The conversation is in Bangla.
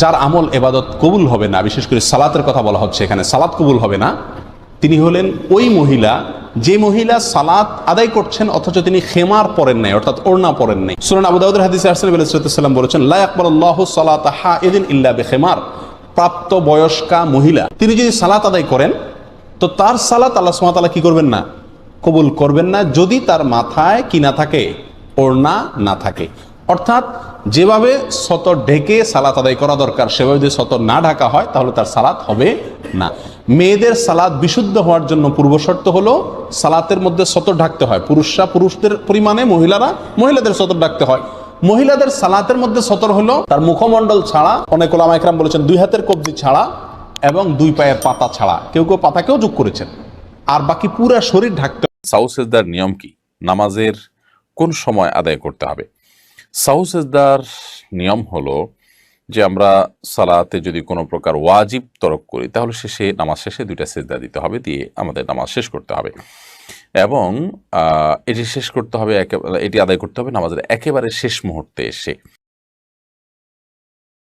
যার আমল এবাদত কবুল হবে না, বিশেষ করে সালাতের কথা বলা হচ্ছে এখানে, সালাত কবুল হবে না, তিনি হলেন ওই মহিলা, যে মহিলা সালাত আদায় করছেন, অথচ তিনি খেমার পরেন নাই, অর্থাৎ ওড়না পরেন নাই। সুরান আবু দাউদের হাদিসে আলাইসাল্লাম বলেছেন, লা সালাত ইল্লা বেখেমার। প্রাপ্ত বয়স্কা মহিলা, তিনি যদি সালাত আদায় করেন, তো তার সালাত আল্লাহ সুমাতালা কি করবেন না? কবুল করবেন না, যদি তার মাথায় কি না থাকে, ওড়না না থাকে। অর্থাৎ যেভাবে সতর ঢেকে সালাত আদায় করা দরকার, সেভাবে যদি সতর না ঢাকা হয়, তাহলে তার সালাত হবে না। মেয়েদের সালাত বিশুদ্ধ হওয়ার জন্য পূর্ব শর্ত হলো সালাতের মধ্যে সতর ঢাকতে হয়। পুরুষরা পুরুষদের পরিমাণে, মহিলারা মহিলাদের সতর ঢাকতে হয়। মহিলাদের সালাতের মধ্যে সতর হলো তার মুখমণ্ডল ছাড়া, অনেক ওলামা একরাম বলেছেন, দুই হাতের কবজি ছাড়া এবং দুই পায়ের পাতা ছাড়া। কেউ কেউ পাতাকেও যোগ করেছেন। আর বাকি পুরা শরীর ঢাকতে সাউসেজদার নিয়ম কি? নামাজের কোন সময় আদায় করতে হবে? সাউসেজদার নিয়ম হলো যে আমরা সালাতে যদি কোনো প্রকার ওয়াজিব তরক করি, তাহলে শেষে, নামাজ শেষে দুইটা সেজদা দিতে হবে, দিয়ে আমাদের নামাজ শেষ করতে হবে। এবং এটি শেষ করতে হবে এটি আদায় করতে হবে নামাজের একেবারে শেষ মুহূর্তে এসে।